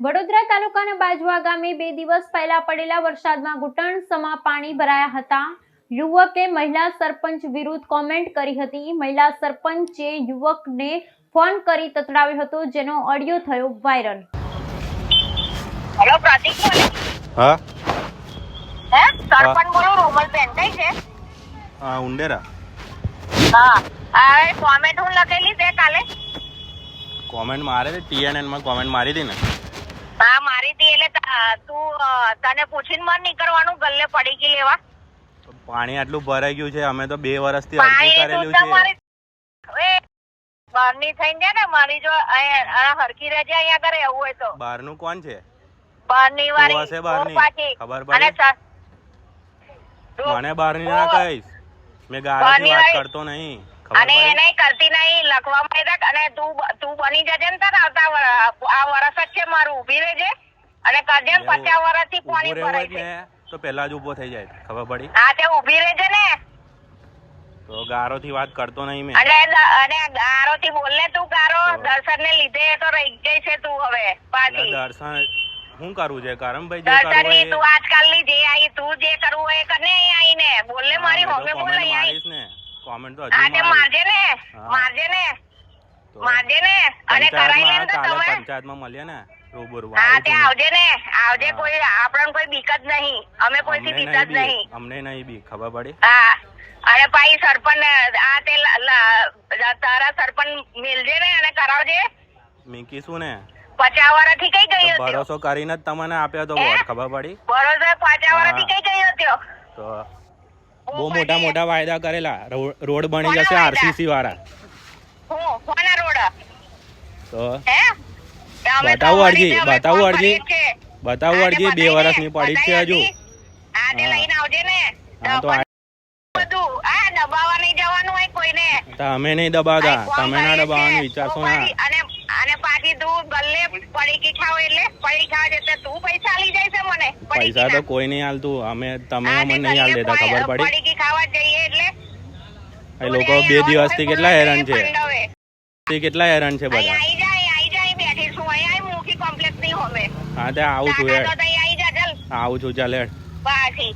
વડોદરા તાલુકાના બાજવા ગામે બે દિવસ પહેલા પડેલા વરસાદમાં ઘૂંટણસમા પાણી ભરાયા હતા. યુવકે મહિલા સરપંચ વિરુદ્ધ કોમેન્ટ કરી હતી. મહિલા સરપંચે યુવકને ફોન કરી તતડાવ્યો હતો જેનો ઓડિયો થયો વાયરલ હેલો પ્રતિક બોલે. હા? હે? સરપંચ બોલો રૂમલબેન કઈ છે? હા ઉંડેરા. હા. આ કોમેન્ટ હું લખેલી છે કાલે? કોમેન્ટ મારે ટીએનએનમાં કોમેન્ટ મારી હતી ને. હા મારી હતી એટલે તું તને પૂછીને મન નીકળવાનું ગલ્લે પડી ગઈ લેવા. પાણી આટલું ભરાઈ ગયું છે અમે તો બે વર્ષથી અરજી કરેલું છે. બહારની થઈને જાય ને મારી જો હરકી રહેજે અહીંયા આગળ એવું હોય તો. બહારનું કોણ છે? બહારની વાળી હશે બહારની? ખબર પડી? મને બહારની ના કહીશ. મેં ગાળાથી વાત કરતો નહીં. અને એને કરતી નહીં લખવામાં માં અને તું તું બની જજે ને તાર આવતા આ છે મારું ઊભી રહેજે અને ને પચાસ વર્ષથી ઊભું પાણી ભરાય છે. તો પહેલા જ ઊભો થઈ જાય ખબર પડી? હા તે ઊભી રહેજે ને. તો ગારોથી વાત કરતો નહીં મેં. અને અને ગારો થી બોલ ને તું ગારો. દર્શન ને લીધે તો રહી ગઈ છે તું હવે પાછી. દર્શન હું કરું છે? કરમભાઈ જે કરવું ની હોય તું આજકાલની જે આવી તું જે કરવું હોય એ કરને અહીં આવીને બોલ ને મારી હોમે બોલ અહીં આવી ને. કોમેન્ટ તો હજી મારજે ને. મારજે ને મારજે ને. અને કરાઈ લે તો તમે. પંચાયતમાં મળીએ ને. હા તે આવજે ને. આવજે કોઈ આપણને કોઈ બીક જ નહીં. અમે કોઈથી અમને બીક જ નહીં. બી અમને નહીં બી ખબર પડી? હા. અને સરપંચ આ તે તારા સરપંચ મિલજે ને અને કરાવજે. મીકી શું ને? પચાસ વર્ષથી કઈ ગઈ હતી? ભરોસો કરીને જ તમને આપ્યો તો વોટ ખબર પડી? ભરોસો પચાસ હા. થી કઈ ગઈ હતો? તો બહુ મોટા મોટા વાયદા કરેલા. રોડ બની જશે આરસીસી વાળા. હું કોના રોડ? તો હે? બતાવો અરજી, બતાવો અરજી. બતાવો અરજી બે વર્ષની પડી છે હજુ. અરજી. હા તે હા. લઈને આવજે ને. હા તો આ- બધું હા દબાવવા નહીં દબાવતા. તમે ના દબાવવાનું વિચારશો ના. અને અને પાછી તું ગલ્લે પડીકી ખાવ એટલે પડી ખાવ એટલે તું પૈસા આલી જાય છે મને. પૈસા તો કોઈ નહીં હાલતું. અમે તમે અમને નહીં હાલ દેતા ખબર પડી- પડી પડીકી ખાવા જઈએ એટલે એ લોકો બે દિવસથી કેટલા હેરાન છે? કેટલા હેરાન છે બધા આઈ જાય આઈ જાય બેઠી છું અહીં આઈ મૂકી કોમ્પ્લેક્સની હોમે હા તે આવું છું હેડ આવું છું ચાલ હેડ પાછી